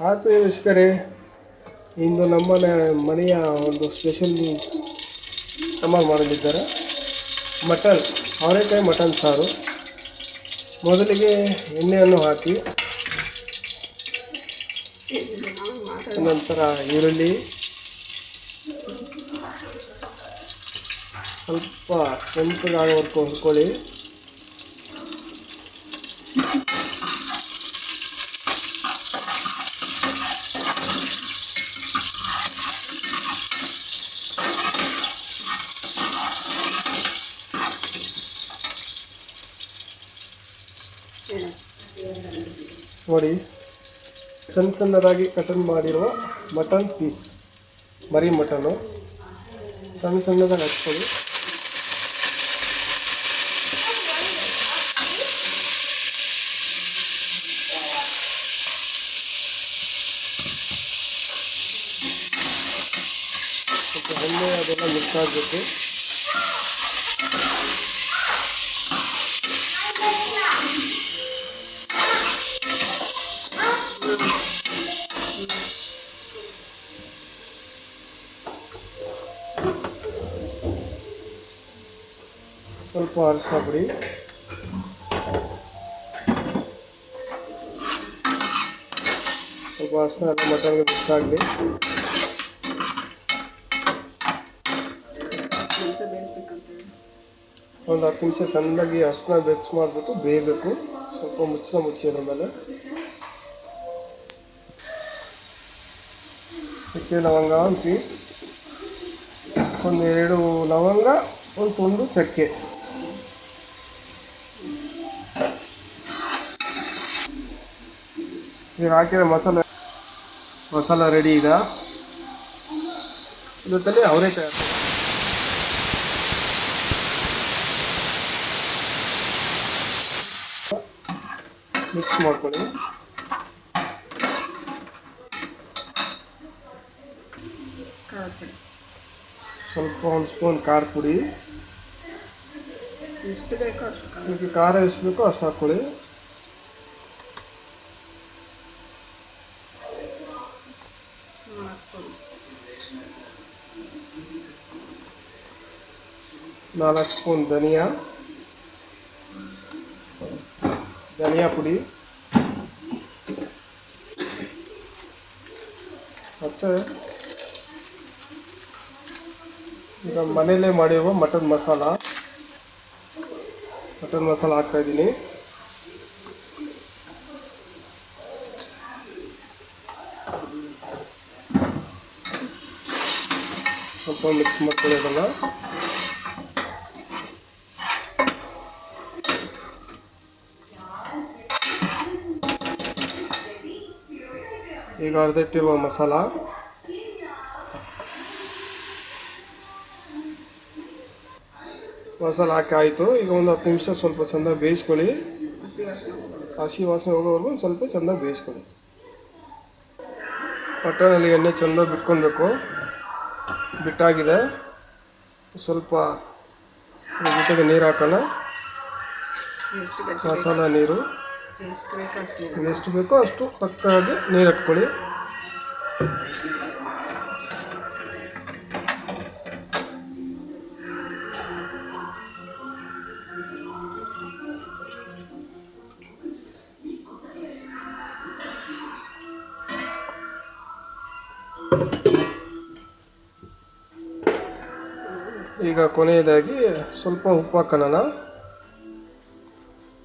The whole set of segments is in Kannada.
ಆತ್ಮೀಯ ಇಂದು ನಮ್ಮ ಮನೆಯ ಒಂದು ಸ್ಪೆಷಲ್ ಸಾಂಬಾರು ಮಾಡಲಿದ್ದಾರೆ. ಮಟನ್, ಅವರೆಕಾಯಿ ಮಟನ್ ಸಾರು. ಮೊದಲಿಗೆ ಎಣ್ಣೆಯನ್ನು ಹಾಕಿ, ನಂತರ ಈರುಳ್ಳಿ, ಸ್ವಲ್ಪ ಕೆಂಪಗಾಗೋವರೆಗೂ ಹುರ್ಕೊಳ್ಳಿ. ನೋಡಿ, ಸಣ್ಣ ಸಣ್ಣದಾಗಿ ಕಟನ್ ಮಾಡಿರುವ ಮಟನ್ ಪೀಸ್ ಮರಿ ಮಟನು ಸಣ್ಣ ಸಣ್ಣದಾಗಿ ಸ್ವಲ್ಪ ಎಣ್ಣೆ ಅದೆಲ್ಲ ಮಿಕ್ಸ್ ಆಗಬೇಕು. ಸ್ವಲ್ಪ ಅರಿಶಿನ ಪುಡಿ ಸ್ವಲ್ಪ ಅರಿಶಿನ ಎಲ್ಲ ಮಟನ್ಗೆ ಮಿಕ್ಸ್ ಆಗಲಿ. ಒಂದು ಹತ್ತು ನಿಮಿಷ ಚೆನ್ನಾಗಿ ಅರಿಶಿನ ಬೆಚ್ಚ ಮಾಡಿಬಿಟ್ಟು ಬೇಯಬೇಕು. ಸ್ವಲ್ಪ ಮುಚ್ಚಳ ಮುಚ್ಚಿದ ಮೇಲೆ. ಚಕ್ಕೆ ಲವಂಗ ಒಂದು ಪೀಸ್ ಒಂದು ಎರಡು ಲವಂಗ, ಒಂದು ತುಂಡು ಚಕ್ಕೆ. ಈಗ ಹಾಕಿದ ಮಸಾಲೆ ಮಸಾಲ ರೆಡಿ ಇದೆ? ಜೊತೆಲಿ ಅವರೇ ತಯಾರು ಮಿಕ್ಸ್ ಮಾಡ್ಕೊಳ್ಳಿ. ಸ್ವಲ್ಪ ಒಂದು ಸ್ಪೂನ್ ಖಾರ ಪುಡಿ. ಎಷ್ಟು ಬೇಕೋ ಅಷ್ಟು ನಿಮಗೆ ಖಾರ ಎಷ್ಟು ಬೇಕೋ ಅಷ್ಟು ಹಾಕ್ಕೊಳ್ಳಿ ನಾಲ್ಕು ಸ್ಪೂನ್ ಧನಿಯಾ. ಧನಿಯಾ ಪುಡಿ. ಮತ್ತು ಈಗ ಮನೆಯಲ್ಲೇ ಮಾಡಿರುವ ಮಟನ್ ಮಸಾಲ. ಮಟನ್ ಮಸಾಲ ಹಾಕ್ತಾಯಿದ್ದೀನಿ ಸ್ವಲ್ಪ ಮಿಕ್ಸ್ ಮಾಡ್ಕೊಳ್ಳಿ ಈಗ ಅರ್ಧಿಟ್ಟಿರುವ ಮಸಾಲ. ಮಸಾಲ ಹಾಕಾಯಿತು ಈಗ ಒಂದು ಹತ್ತು ನಿಮಿಷ ಸ್ವಲ್ಪ ಚೆಂದ ಬೇಯಿಸ್ಕೊಳ್ಳಿ. ಹಸಿ ವಾಸನೆ ಹೋಗೋವರೆಗೂ ಸ್ವಲ್ಪ ಚೆಂದ ಬೇಯಿಸ್ಕೊಳ್ಳಿ. ಮಟನಲ್ಲಿ ಎಣ್ಣೆ ಚೆಂದ ಬಿಟ್ಕೊಳ್ಬೇಕು. ಬಿಟ್ಟಾಗಿದೆ. ಸ್ವಲ್ಪ ಜೊತೆಗೆ ನೀರು ಹಾಕೋಣ. ಮಸಾಲ, ನೀರು. ಎಷ್ಟು ಬೇಕೋ ಅಷ್ಟು ಪಕ್ಕಾಗಿ ನೀರು ಹಾಕ್ಕೊಳ್ಳಿ. ಈಗ ಕೊನೆಯದಾಗಿ ಸ್ವಲ್ಪ ಉಪ್ಪು ಹಾಕೋಣ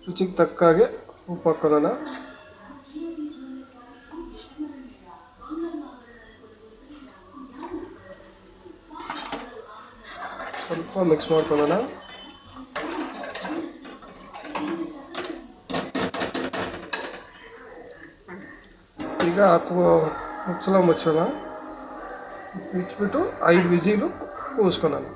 ರುಚಿಗೆ ತಕ್ಕಾಗೆ ಉಪ್ಪು ಹಾಕೊಳ್ಳೋಣ ಸ್ವಲ್ಪ ಮಿಕ್ಸ್ ಮಾಡ್ಕೊಳ್ಳೋಣ ಈಗ ಹಾಕುವ ಮುಚ್ಚಳ ಮುಚ್ಚೋಣ ಮುಚ್ಚಿಬಿಟ್ಟು ಐದು ವಿಸಿಲು ಕೂಗಿಸ್ಕೊಳ್ಳೋಣ